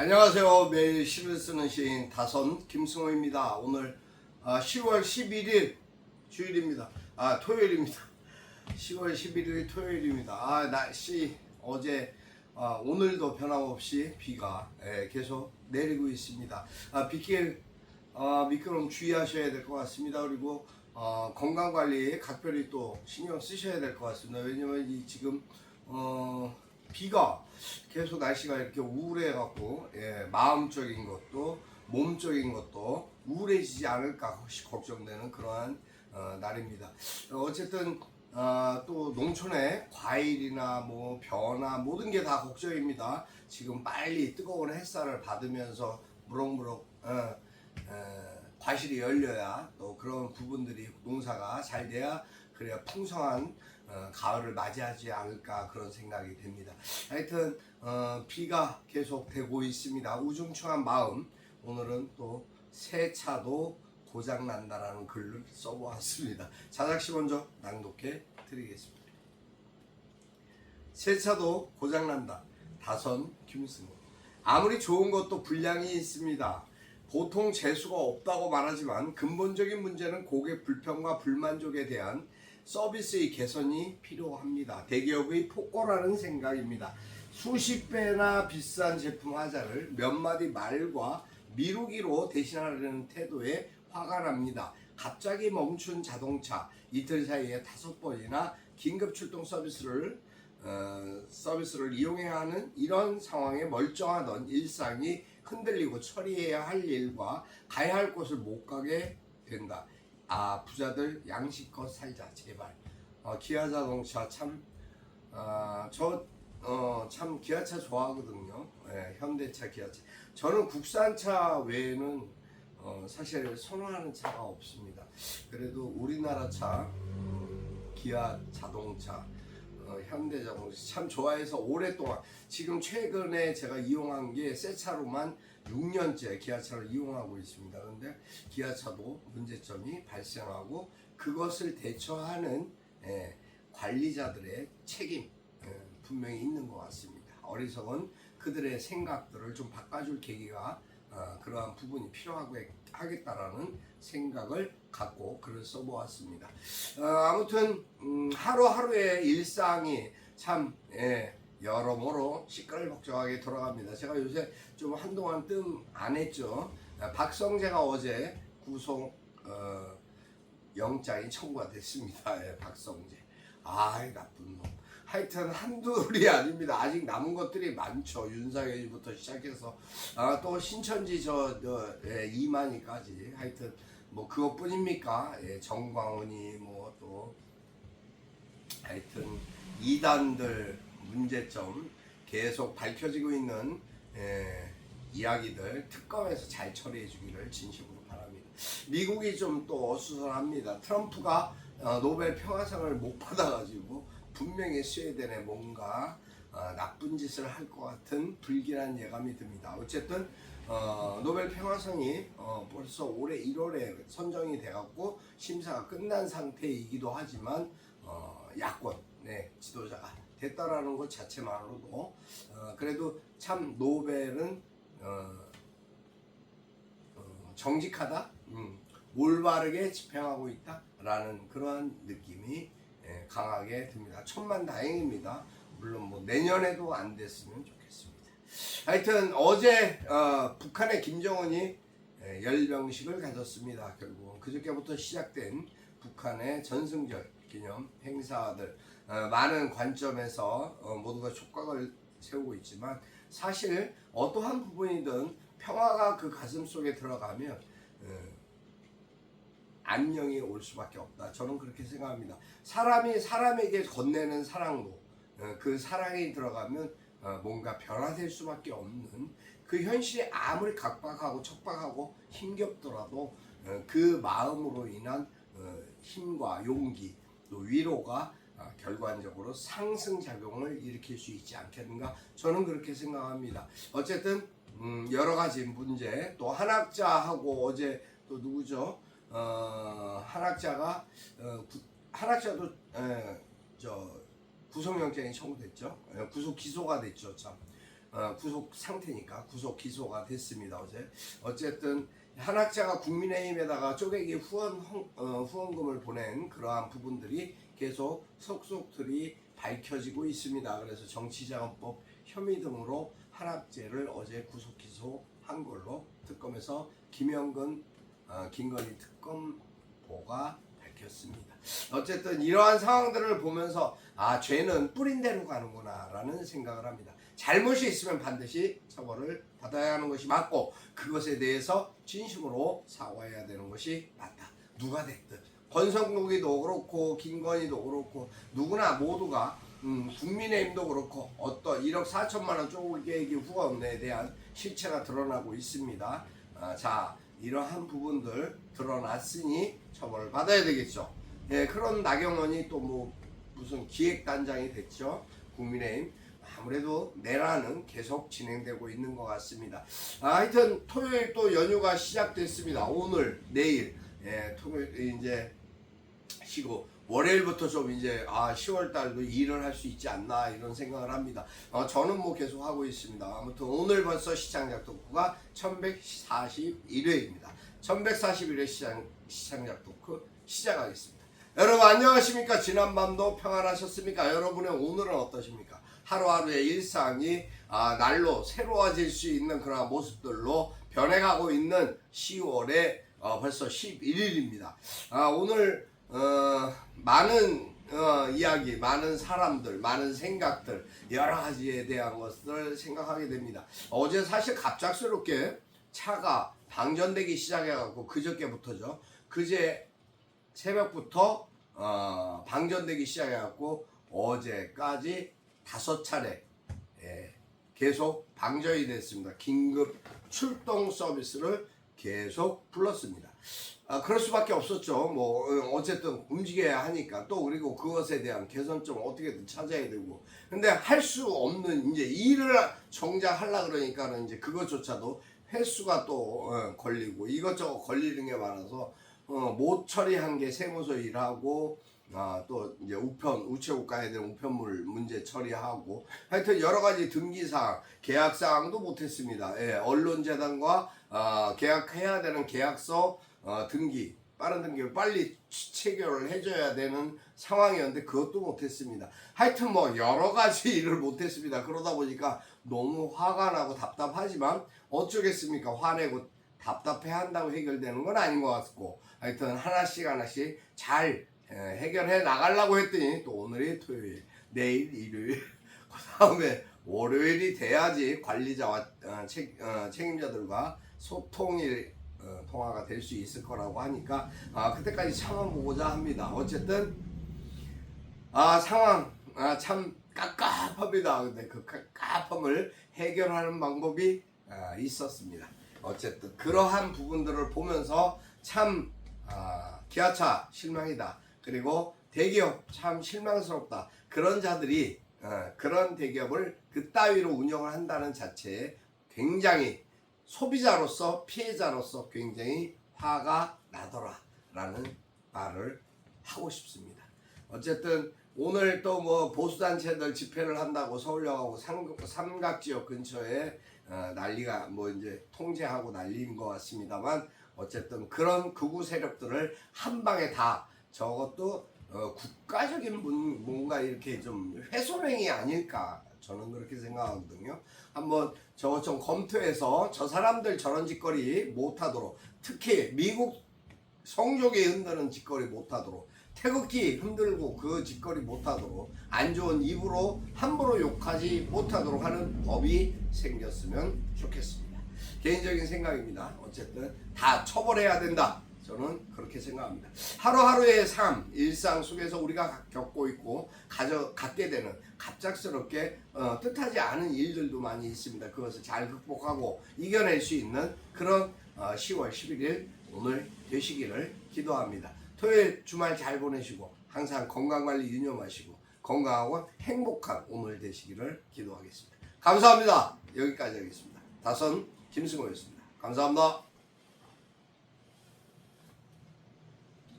안녕하세요. 매일 시를 쓰는 시인 다선 김승호입니다. 오늘 아, 10월 11일 주일입니다. 아 토요일입니다. 10월 11일 토요일입니다. 아 날씨 어제 아, 오늘도 변함없이 비가 예, 계속 내리고 있습니다. 아, 빗길 아, 미끄럼 주의하셔야 될 것 같습니다. 그리고 어, 건강 관리에 각별히 또 신경 쓰셔야 될 것 같습니다. 왜냐면 이 지금 어, 비가 계속 날씨가 이렇게 우울해 갖고 예, 마음적인 것도 몸적인 것도 우울해지지 않을까 혹시 걱정되는 그러한 어, 날입니다. 어, 어쨌든 어, 또 농촌의 과일이나 뭐 벼나 모든 게 다 걱정입니다. 지금 빨리 뜨거운 햇살을 받으면서 무럭무럭 어, 어, 과실이 열려야 또 그런 부분들이 농사가 잘 돼야 그래야 풍성한 어, 가을을 맞이하지 않을까 그런 생각이 됩니다. 하여튼 어, 비가 계속 되고 있습니다. 우중충한 마음 오늘은 또 세차도 고장 난다라는 글을 써보았습니다. 자작시 먼저 낭독해 드리겠습니다. 세차도 고장 난다. 다선 김승우. 아무리 좋은 것도 불량이 있습니다. 보통 재수가 없다고 말하지만 근본적인 문제는 고객 불평과 불만족에 대한 서비스의 개선이 필요합니다. 대기업의 폭거라는 생각입니다. 수십 배나 비싼 제품 하자를 몇 마디 말과 미루기로 대신하려는 태도에 화가 납니다. 갑자기 멈춘 자동차 이틀 사이에 다섯 번이나 긴급 출동 서비스를 어, 서비스를 이용해야 하는 이런 상황에 멀쩡하던 일상이 흔들리고 처리해야 할 일과 가야 할 곳을 못 가게 된다. 아 부자들 양식껏 살자 제발. 어, 기아 자동차 참 아, 저 어, 참 기아차 좋아하거든요. 예, 현대차, 기아차. 저는 국산차 외에는 어, 사실 선호하는 차가 없습니다. 그래도 우리나라 차, 음, 기아 자동차, 어, 현대 자동차 참 좋아해서 오랫동안 지금 최근에 제가 이용한 게 새 차로만 6년째 기아차를 이용하고 있습니다. 그런데 기아차도 문제점이 발생하고 그것을 대처하는 예, 관리자들의 책임 예, 분명히 있는 것 같습니다. 어리석은 그들의 생각들을 좀 바꿔줄 계기가 어, 그러한 부분이 필요하겠다라는 생각을 갖고 글을 써보았습니다. 어, 아무튼 음, 하루하루의 일상이 참 예, 여러모로 시끌벅적하게 돌아갑니다. 제가 요새 좀 한동안 뜸 안 했죠. 아, 박성재가 어제 구속 어, 영장이 청구가 됐습니다. 예, 박성재. 아이 나쁜 놈. 하여튼 한둘이 아닙니다. 아직 남은 것들이 많죠. 윤상현이부터 시작해서 아, 또 신천지 저, 저 예, 이만희까지 하여튼 뭐 그것뿐입니까? 예, 정광훈이 뭐 또 하여튼 이단들 문제점 계속 밝혀지고 있는 예, 이야기들 특검에서 잘 처리해 주기를 진심으로 바랍니다. 미국이 좀 또 어수선합니다. 트럼프가 어, 노벨 평화상을 못 받아가지고 분명히 스웨덴에 뭔가 어, 나쁜 짓을 할 것 같은 불길한 예감이 듭니다. 어쨌든 어, 노벨 평화상이 어, 벌써 올해 1월에 선정이 돼갖고 심사가 끝난 상태이기도 하지만 어, 야권 네, 지도자가 됐다라는 것 자체만으로도 어, 그래도 참 노벨은 어, 어, 정직하다, 음, 올바르게 집행하고 있다라는 그러한 느낌이 예, 강하게 듭니다. 천만 다행입니다. 물론 뭐 내년에도 안 됐으면 좋겠습니다. 하여튼 어제 어, 북한의 김정은이 예, 열병식을 가졌습니다. 결국 그저께부터 시작된 북한의 전승절 기념 행사들 어, 많은 관점에서 어, 모두가 촉각을 세우고 있지만 사실 어떠한 부분이든 평화가 그 가슴 속에 들어가면 어, 안녕이 올 수밖에 없다. 저는 그렇게 생각합니다. 사람이 사람에게 건네는 사랑도 어, 그 사랑이 들어가면 어, 뭔가 변화될 수밖에 없는 그 현실이 아무리 각박하고 척박하고 힘겹더라도 어, 그 마음으로 인한 어, 힘과 용기 또 위로가 어, 결과적으로 상승 작용을 일으킬 수 있지 않겠는가 저는 그렇게 생각합니다. 어쨌든 음, 여러 가지 문제 또 한학자하고 어제 또 누구죠? 어, 한학자가 어, 구, 한학자도 에, 저 구속영장이 청구됐죠. 에, 구속 기소가 됐죠. 참 어, 구속 상태니까 구속 기소가 됐습니다 어제 어쨌든 한 학자가 국민의힘에다가 쪼개기 후원 헌- 어, 후원금을 보낸 그러한 부분들이 계속 속속들이 밝혀지고 있습니다. 그래서 정치자금법 혐의 등으로 한학재를 어제 구속 기소한 걸로 특검에서 김영근 어, 김건희 특검보가 밝혔습니다. 어쨌든 이러한 상황들을 보면서 아 죄는 뿌린 대로 가는구나라는 생각을 합니다. 잘못이 있으면 반드시 처벌을 받아야 하는 것이 맞고 그것에 대해서 진심으로 사과해야 되는 것이 맞다. 누가 됐든 권성국이도 그렇고 김건희도 그렇고 누구나 모두가 음, 국민의힘도 그렇고 어떤 1억 4천만 원 쪼개기 후원에 대한 실체가 드러나고 있습니다. 아, 자 이러한 부분들 드러났으니 처벌을 받아야 되겠죠. 예, 그런 나경원이 또 뭐 무슨 기획단장이 됐죠. 국민의힘 아무래도 내란은 계속 진행되고 있는 것 같습니다. 아, 하여튼 토요일 또 연휴가 시작됐습니다. 오늘 내일 예, 토요일 이제 쉬고 월요일부터 좀 이제 아 10월 달도 일을 할 수 있지 않나 이런 생각을 합니다. 어, 저는 뭐 계속 하고 있습니다. 아무튼 오늘 벌써 시장작 토크가 1141회입니다. 1141회 시장 시장작 토크 시작하겠습니다. 여러분 안녕하십니까? 지난밤도 평안하셨습니까? 여러분의 오늘은 어떠십니까? 하루하루의 일상이 아, 날로 새로워질 수 있는 그런 모습들로 변해가고 있는 10월의 어, 벌써 11일입니다. 아, 오늘 어, 많은 어, 이야기, 많은 사람들, 많은 생각들, 여러 가지에 대한 것을 생각하게 됩니다. 어제 사실 갑작스럽게 차가 방전되기 시작해갖고 그저께부터죠. 그제 새벽부터 어, 방전되기 시작해갖고 어제까지 다섯 차례 예, 계속 방전이 됐습니다. 긴급 출동 서비스를 계속 불렀습니다. 아, 그럴 수밖에 없었죠. 뭐 어, 어쨌든 움직여야 하니까 또 그리고 그것에 대한 개선점을 어떻게든 찾아야 되고. 근데 할 수 없는 이제 일을 정작 하려 그러니까는 이제 그것조차도 횟수가 또 어, 걸리고 이것저것 걸리는 게 많아서 어, 못 처리한 게 세무서 일하고 아, 또 이제 우편 우체국 가야 되는 우편물 문제 처리하고 하여튼 여러 가지 등기 사항, 계약 사항도 못했습니다. 예, 언론재단과 아, 계약해야 되는 계약서 어, 등기 빠른 등기를 빨리 취- 체결을 해줘야 되는 상황이었는데 그것도 못했습니다. 하여튼 뭐 여러 가지 일을 못했습니다. 그러다 보니까 너무 화가 나고 답답하지만 어쩌겠습니까? 화내고 답답해 한다고 해결되는 건 아닌 것 같고 하여튼 하나씩 하나씩 잘 에, 해결해 나가려고 했더니 또 오늘이 토요일, 내일 일요일, 그 다음에 월요일이 돼야지 관리자와 어, 책, 어, 책임자들과 소통이 어, 통화가 될 수 있을 거라고 하니까 아, 그때까지 참아보고자 합니다. 어쨌든 아 상황 아, 참 깝깝합니다. 근데 그 깝깝함을 해결하는 방법이 아, 있었습니다. 어쨌든 그러한 부분들을 보면서 참 아, 기아차 실망이다. 그리고 대기업 참 실망스럽다. 그런 자들이 어, 그런 대기업을 그 따위로 운영을 한다는 자체에 굉장히 소비자로서 피해자로서 굉장히 화가 나더라라는 말을 하고 싶습니다. 어쨌든 오늘 또 뭐 보수단체들 집회를 한다고 서울역하고 삼- 삼각지역 근처에 어, 난리가 뭐 이제 통제하고 난리인 것 같습니다만 어쨌든 그런 극우 세력들을 한 방에 다 저것도 어, 국가적인 문- 뭔가 이렇게 좀 훼손행위 아닐까 저는 그렇게 생각하거든요. 한번 저거 좀 검토해서 저 사람들 저런 짓거리 못하도록 특히 미국 성족이 흔드는 짓거리 못하도록 태극기 흔들고 그 짓거리 못하도록 안 좋은 입으로 함부로 욕하지 못하도록 하는 법이 생겼으면 좋겠습니다. 개인적인 생각입니다. 어쨌든 다 처벌해야 된다. 저는 그렇게 생각합니다. 하루하루의 삶, 일상 속에서 우리가 겪고 있고 가져 갖게 되는 갑작스럽게 어, 뜻하지 않은 일들도 많이 있습니다. 그것을 잘 극복하고 이겨낼 수 있는 그런 어, 10월 11일 오늘 되시기를 기도합니다. 토요일 주말 잘 보내시고 항상 건강 관리 유념하시고 건강하고 행복한 오늘 되시기를 기도하겠습니다. 감사합니다. 여기까지 하겠습니다. 다선 김승호였습니다. 감사합니다.